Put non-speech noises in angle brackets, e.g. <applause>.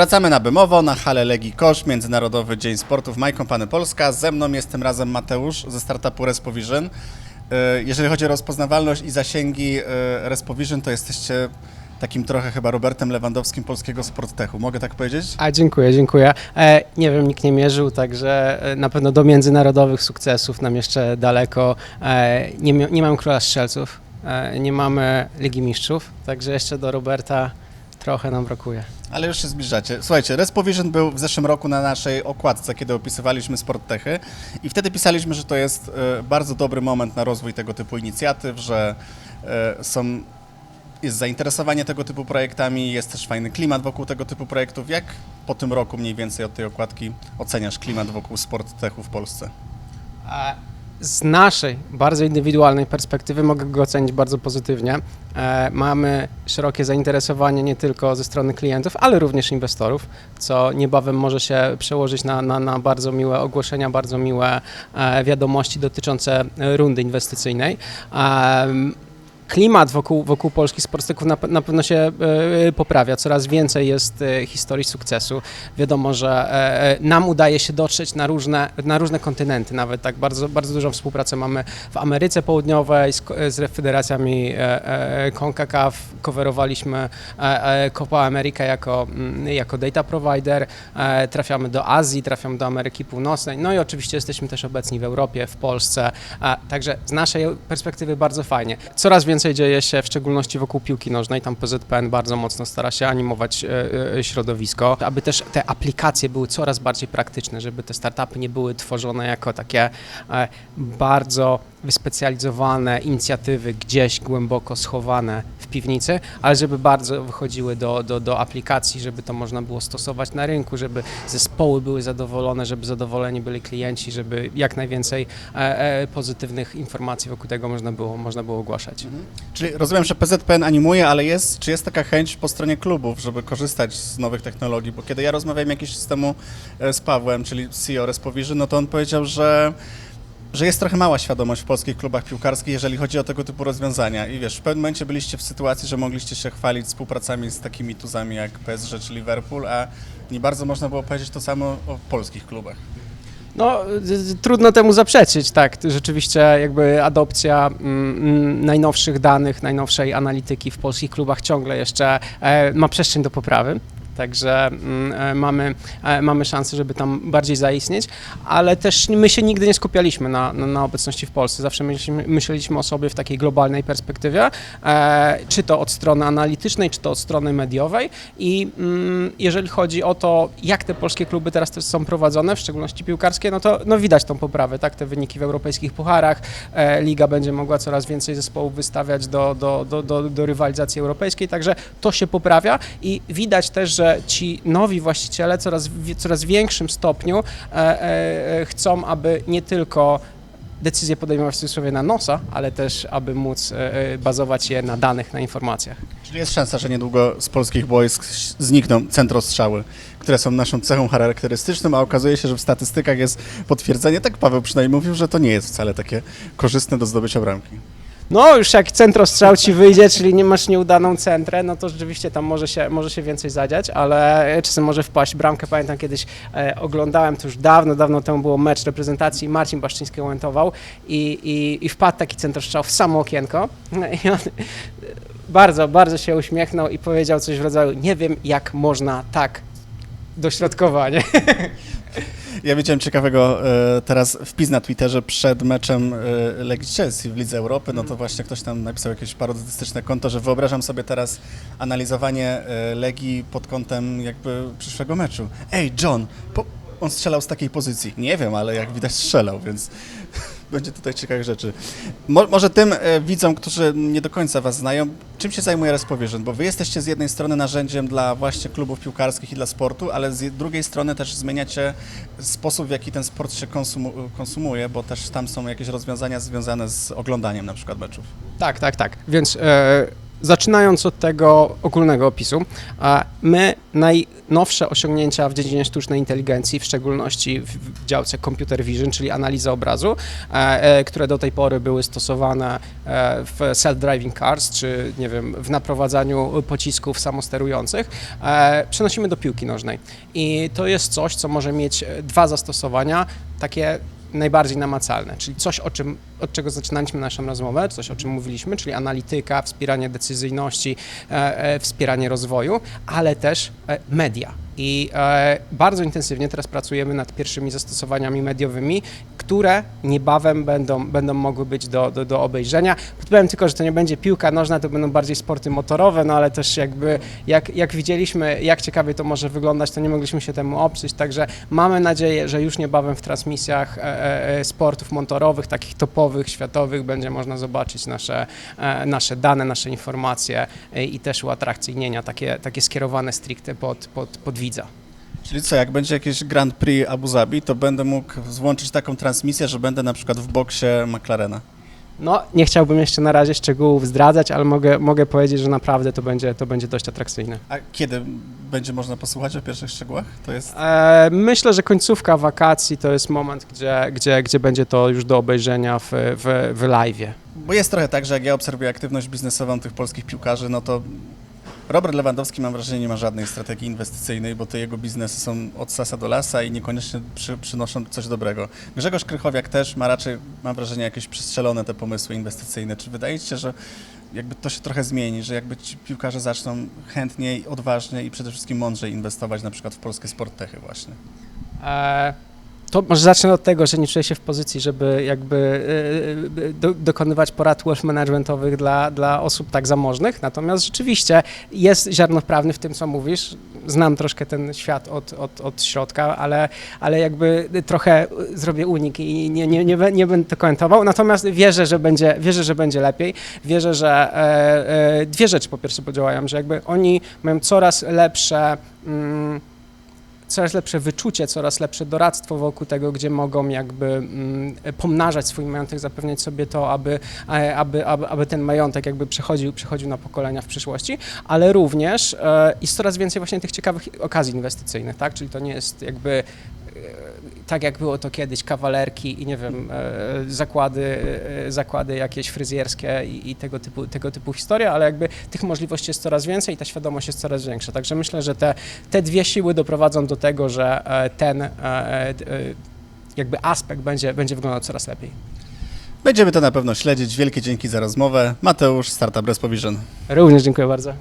Wracamy na Bymowo, na halę Legii Kosz, Międzynarodowy Dzień Sportów My Company Polska. Ze mną jest tym razem Mateusz ze startupu Respovision. E, Jeżeli chodzi o rozpoznawalność i zasięgi e, Respovision, to jesteście takim trochę chyba Robertem Lewandowskim polskiego sporttechu. Mogę tak powiedzieć? A dziękuję, dziękuję. E, nie wiem, nikt nie mierzył, także e, na pewno do międzynarodowych sukcesów nam jeszcze daleko. E, nie, nie mamy króla strzelców, e, nie mamy Ligi Mistrzów, także jeszcze do Roberta trochę nam brakuje. Ale już się zbliżacie. Słuchajcie, Respovision był w zeszłym roku na naszej okładce, kiedy opisywaliśmy sporttechy i wtedy pisaliśmy, że to jest e, bardzo dobry moment na rozwój tego typu inicjatyw, że e, są, jest zainteresowanie tego typu projektami, jest też fajny klimat wokół tego typu projektów. Jak po tym roku mniej więcej od tej okładki oceniasz klimat wokół sporttechu w Polsce? Z naszej bardzo indywidualnej perspektywy mogę go ocenić bardzo pozytywnie. E, Mamy szerokie zainteresowanie nie tylko ze strony klientów, ale również inwestorów, co niebawem może się przełożyć na, na, na bardzo miłe ogłoszenia, bardzo miłe e, wiadomości dotyczące e, rundy inwestycyjnej. Em, Klimat wokół, wokół polskich sportstyków na, na pewno się e, poprawia. Coraz więcej jest e, historii sukcesu. Wiadomo, że e, e, nam udaje się dotrzeć na różne, na różne kontynenty. Nawet tak bardzo, bardzo dużą współpracę mamy w Ameryce Południowej z, z federacjami e, e, CONCACAF. Coverowaliśmy e, e, Copa America jako, mm, jako data provider. E, trafiamy do Azji, trafiamy do Ameryki Północnej. No i oczywiście jesteśmy też obecni w Europie, w Polsce. Także z naszej perspektywy bardzo fajnie. Coraz więcej dzieje się, w szczególności wokół piłki nożnej. Tam PZPN bardzo mocno stara się animować e, e, środowisko, aby też te aplikacje były coraz bardziej praktyczne, żeby te startupy nie były tworzone jako takie e, bardzo wyspecjalizowane inicjatywy gdzieś głęboko schowane piwnicy, ale żeby bardzo wychodziły do, do, do aplikacji, żeby to można było stosować na rynku, żeby zespoły były zadowolone, żeby zadowoleni byli klienci, żeby jak najwięcej e, e, pozytywnych informacji wokół tego można było, można było ogłaszać. Czyli rozumiem, że PZPN animuje, ale jest, czy jest taka chęć po stronie klubów, żeby korzystać z nowych technologii? Bo kiedy ja rozmawiałem jakiś czas temu e, z Pawłem, czyli CEO Respovision, no to on powiedział, że, że jest trochę mała świadomość w polskich klubach piłkarskich, jeżeli chodzi o tego typu rozwiązania. I wiesz, w pewnym momencie byliście w sytuacji, że mogliście się chwalić współpracami z takimi tuzami jak PSG czy Liverpool, a nie bardzo można było powiedzieć to samo o polskich klubach. No, trudno temu zaprzeczyć, tak. Rzeczywiście jakby adopcja mm, mm, najnowszych danych, najnowszej analityki w polskich klubach ciągle jeszcze e, ma przestrzeń do poprawy. Także mm, e, mamy, e, mamy szansę, żeby tam bardziej zaistnieć, ale też my się nigdy nie skupialiśmy na, na, na obecności w Polsce. Zawsze myśleliśmy, myśleliśmy o sobie w takiej globalnej perspektywie, e, czy to od strony analitycznej, czy to od strony mediowej. I mm, jeżeli chodzi o to, jak te polskie kluby teraz też są prowadzone, w szczególności piłkarskie, no to no widać tą poprawę, tak? Te wyniki w europejskich pucharach. Liga będzie mogła coraz więcej zespołów wystawiać do, do, do, do, do rywalizacji europejskiej, także to się poprawia i widać też, że ci nowi właściciele coraz, w coraz większym stopniu e, e, e, chcą, aby nie tylko decyzje podejmować w cudzysłowie na nosa, ale też, aby móc bazować je na danych, na informacjach. Czyli jest szansa, że niedługo z polskich wojsk znikną centrostrzały, które są naszą cechą charakterystyczną, a okazuje się, że w statystykach jest potwierdzenie, tak Paweł przynajmniej mówił, że to nie jest wcale takie korzystne do zdobycia bramki. No, już jak centrostrzał ci wyjdzie, czyli nie masz nieudaną centrę, no to rzeczywiście tam może się, może się więcej zadziać, ale czasem może wpaść bramkę. Pamiętam kiedyś e, oglądałem, to już dawno, dawno temu było mecz reprezentacji, Marcin Baszczyński komentował i, i, i wpadł taki centrostrzał w samo okienko i on bardzo, bardzo się uśmiechnął i powiedział coś w rodzaju, nie wiem jak można tak dośrodkowanie. <laughs> Ja widziałem ciekawego e, teraz wpis na Twitterze przed meczem e, Legii Chelsea w Lidze Europy, no to właśnie ktoś tam napisał jakieś parodystyczne konto, że wyobrażam sobie teraz analizowanie e, Legii pod kątem jakby przyszłego meczu. Ej, John, po... on strzelał z takiej pozycji. Nie wiem, ale jak widać strzelał, więc będzie tutaj ciekawych rzeczy. Mo, może tym e, widzom, którzy nie do końca was znają, czym się zajmuje Respovision? Bo wy jesteście z jednej strony narzędziem dla właśnie klubów piłkarskich i dla sportu, ale z drugiej strony też zmieniacie sposób, w jaki ten sport się konsumu, konsumuje, bo też tam są jakieś rozwiązania związane z oglądaniem na przykład meczów. Tak, tak, tak. Więc e, Zaczynając od tego ogólnego opisu, my najnowsze osiągnięcia w dziedzinie sztucznej inteligencji, w szczególności w działce computer vision, czyli analiza obrazu, e, e, które do tej pory były stosowane e, w self-driving cars, czy nie wiem, w naprowadzaniu pocisków samosterujących, przenosimy do piłki nożnej. I to jest coś, co może mieć dwa zastosowania, takie najbardziej namacalne, czyli coś, o czym, od czego zaczynaliśmy naszą rozmowę, coś, o czym mówiliśmy, czyli analityka, wspieranie decyzyjności, e, e, wspieranie rozwoju, ale też e, media. I e, bardzo intensywnie teraz pracujemy nad pierwszymi zastosowaniami mediowymi, które niebawem będą, będą mogły być do, do, do obejrzenia. Podpowiem tylko, że to nie będzie piłka nożna, to będą bardziej sporty motorowe, no ale też jakby jak, jak widzieliśmy, jak ciekawie to może wyglądać, to nie mogliśmy się temu oprzeć, także mamy nadzieję, że już niebawem w transmisjach e, e, e, sportów motorowych, takich topowych, światowych, będzie można zobaczyć nasze, e, nasze dane, nasze informacje e, i też uatrakcyjnienia, takie, takie skierowane stricte pod, pod, pod widza. Czyli co, jak będzie jakieś Grand Prix Abu Zabi, to będę mógł włączyć taką transmisję, że będę na przykład w boksie McLarena. No, nie chciałbym jeszcze na razie szczegółów zdradzać, ale mogę, mogę powiedzieć, że naprawdę to będzie, to będzie dość atrakcyjne. A kiedy będzie można posłuchać o pierwszych szczegółach? To jest... E, myślę, że końcówka wakacji to jest moment, gdzie, gdzie, gdzie będzie to już do obejrzenia w, w, w live'ie. Bo jest trochę tak, że jak ja obserwuję aktywność biznesową tych polskich piłkarzy, no to Robert Lewandowski mam wrażenie nie ma żadnej strategii inwestycyjnej, bo te jego biznesy są od sasa do lasa i niekoniecznie przy, przynoszą coś dobrego. Grzegorz Krychowiak też ma raczej, mam wrażenie, jakieś przestrzelone te pomysły inwestycyjne. Czy wydaje się, że jakby to się trochę zmieni, że jakby piłkarze zaczną chętniej, odważniej i przede wszystkim mądrzej inwestować na przykład w polskie sporttechy właśnie? E, to może zacznę od tego, że nie czuję się w pozycji, żeby jakby e, e, do, dokonywać porad wealth managementowych dla, dla osób tak zamożnych, natomiast rzeczywiście jest ziarno prawny w tym, co mówisz. Znam troszkę ten świat od, od, od środka, ale, ale jakby trochę zrobię unik i nie, nie, nie, nie będę to komentował, natomiast wierzę, że będzie, wierzę, że będzie lepiej. Wierzę, że e, e, dwie rzeczy po pierwsze podziałają, że jakby oni mają coraz lepsze mm, coraz lepsze wyczucie, coraz lepsze doradztwo wokół tego, gdzie mogą jakby mm, pomnażać swój majątek, zapewniać sobie to, aby, e, aby, aby, aby ten majątek jakby przechodził, przechodził na pokolenia w przyszłości, ale również e, jest coraz więcej właśnie tych ciekawych okazji inwestycyjnych, tak? Czyli to nie jest jakby tak jak było to kiedyś, kawalerki i nie wiem, e, zakłady, e, zakłady jakieś fryzjerskie i, i tego, typu, tego typu historie, ale jakby tych możliwości jest coraz więcej i ta świadomość jest coraz większa. Także myślę, że te, te dwie siły doprowadzą do tego, że e, ten e, e, jakby aspekt będzie, będzie wyglądał coraz lepiej. Będziemy to na pewno śledzić. Wielkie dzięki za rozmowę. Mateusz, Startup Respo Vision. Również dziękuję bardzo.